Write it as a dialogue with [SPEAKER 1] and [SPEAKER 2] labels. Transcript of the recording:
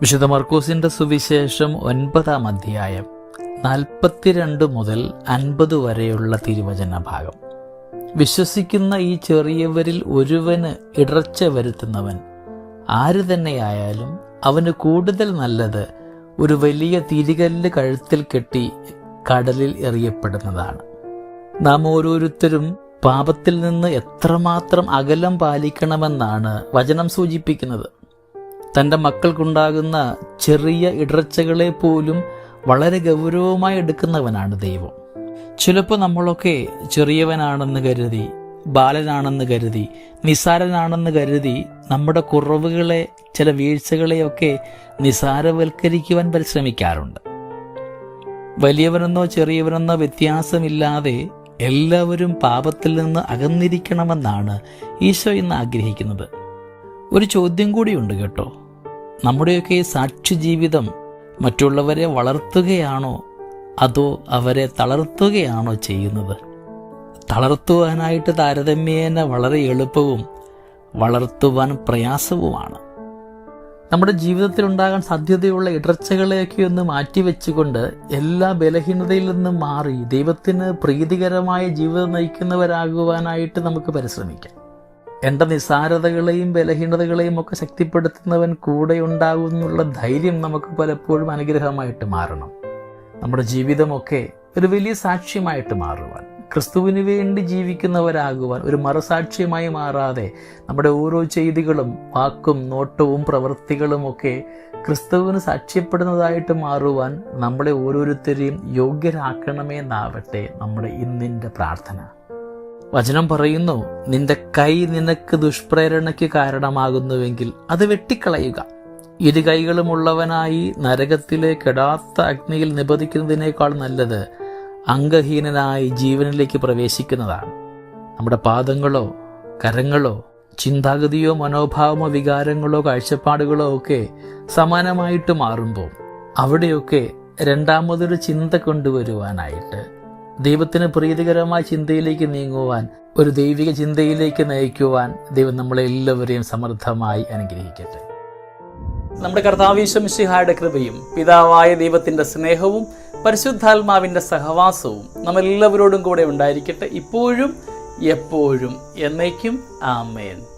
[SPEAKER 1] വിശുദ്ധ മർക്കൂസിന്റെ സുവിശേഷം ഒൻപതാം അധ്യായം നാൽപ്പത്തിരണ്ട് മുതൽ അൻപത് വരെയുള്ള തിരുവചന ഭാഗം വിശ്വസിക്കുന്ന ഈ ചെറിയവരിൽ ഒരുവന് ഇടർച്ച വരുത്തുന്നവൻ ആര് തന്നെയായാലും അവന് കൂടുതൽ നല്ലത് ഒരു വലിയ തിരികല്ല് കഴുത്തിൽ കെട്ടി കടലിൽ എറിയപ്പെടുന്നതാണ്. നാം ഓരോരുത്തരും പാപത്തിൽ നിന്ന് എത്രമാത്രം അകലം പാലിക്കണമെന്നാണ് വചനം സൂചിപ്പിക്കുന്നത്. തന്റെ മക്കൾക്കുണ്ടാകുന്ന ചെറിയ ഇടർച്ചകളെ പോലും വളരെ ഗൗരവമായി എടുക്കുന്നവനാണ് ദൈവം. ചിലപ്പോൾ നമ്മളൊക്കെ ചെറിയവനാണെന്ന് കരുതി ബാലനാണെന്ന് കരുതി നിസാരനാണെന്ന് കരുതി നമ്മുടെ കുറവുകളെ ചില വീഴ്ചകളെയൊക്കെ നിസാരവൽക്കരിക്കുവാൻ പരിശ്രമിക്കാറുണ്ട്. വലിയവരെന്നോ ചെറിയവരെന്നോ വ്യത്യാസമില്ലാതെ എല്ലാവരും പാപത്തിൽ നിന്ന് അകന്നിരിക്കണമെന്നാണ് ഈശോ ഇന്ന് ആഗ്രഹിക്കുന്നത്. ഒരു ചോദ്യം കൂടിയുണ്ട് കേട്ടോ. നമ്മുടെയൊക്കെ സാക്ഷി ജീവിതം മറ്റുള്ളവരെ വളർത്തുകയാണോ? അതോ അവരെ തളർത്തുകയാണോ ചെയ്യുന്നത്? തളർത്തുവാനായിട്ട് താരതമ്യേന വളരെ എളുപ്പവും വളർത്തുവാൻ പ്രയാസവുമാണ്. നമ്മുടെ ജീവിതത്തിൽ ഉണ്ടാകാൻ സാധ്യതയുള്ള ഇടർച്ചകളെയൊക്കെ ഒന്ന് മാറ്റിവെച്ചുകൊണ്ട് എല്ലാ ബലഹീനതയിൽ നിന്നും മാറി ദൈവത്തിന് പ്രീതികരമായ ജീവിതം നയിക്കുന്നവരാകുവാനായിട്ട് നമുക്ക് പരിശ്രമിക്കാം. എന്റെ നിസാരതകളെയും ബലഹീനതകളെയും ഒക്കെ ശക്തിപ്പെടുത്തുന്നവൻ കൂടെ ഉണ്ടാകും എന്നുള്ള ധൈര്യം നമുക്ക് പലപ്പോഴും അനുഗ്രഹമായിട്ട് മാറണം. നമ്മുടെ ജീവിതമൊക്കെ ഒരു വലിയ സാക്ഷ്യമായിട്ട് മാറുവാൻ ക്രിസ്തുവിന് വേണ്ടി ജീവിക്കുന്നവരാകുവാൻ ഒരു മറസാക്ഷ്യമായി മാറാതെ നമ്മുടെ ഓരോ ചെയ്തികളും വാക്കും നോട്ടവും പ്രവൃത്തികളും ഒക്കെ ക്രിസ്തുവിന് സാക്ഷ്യപ്പെടുന്നതായിട്ട് മാറുവാൻ നമ്മളെ ഓരോരുത്തരെയും യോഗ്യരാക്കണമേ എന്നാവട്ടെ നമ്മുടെ ഇന്നിന്റെ പ്രാർത്ഥന. വചനം പറയുന്നു നിന്റെ കൈ നിനക്ക് ദുഷ്പ്രേരണയ്ക്ക് കാരണമാകുന്നുവെങ്കിൽ അത് വെട്ടിക്കളയുക. ഇരു കൈകളുമുള്ളവനായി നരകത്തിലെ കെടാത്ത അഗ്നിയിൽ നിബന്ധിക്കുന്നതിനേക്കാൾ നല്ലത് അംഗഹീനനായി ജീവനിലേക്ക് പ്രവേശിക്കുന്നതാണ്. നമ്മുടെ പാദങ്ങളോ കരങ്ങളോ ചിന്താഗതിയോ മനോഭാവമോ വികാരങ്ങളോ കാഴ്ചപ്പാടുകളോ ഒക്കെ സമാനമായിട്ട് മാറുമ്പോൾ അവിടെയൊക്കെ രണ്ടാമതൊരു ചിന്ത കൊണ്ടുവരുവാനായിട്ട് ദൈവത്തിന് പ്രീതികരമായ ചിന്തയിലേക്ക് നീങ്ങുവാൻ ഒരു ദൈവിക ചിന്തയിലേക്ക് നയിക്കുവാൻ ദൈവം നമ്മളെ എല്ലാവരെയും സമൃദ്ധമായി അനുഗ്രഹിക്കട്ടെ. നമ്മുടെ കർത്താവീശ്വമിഷിഹായുടെ കൃപയും പിതാവായ ദൈവത്തിന്റെ സ്നേഹവും പരിശുദ്ധാത്മാവിന്റെ സഹവാസവും നമ്മളെല്ലാവരോടും കൂടെ ഉണ്ടായിരിക്കട്ടെ ഇപ്പോഴും എപ്പോഴും എന്നേക്കും. ആമേൻ.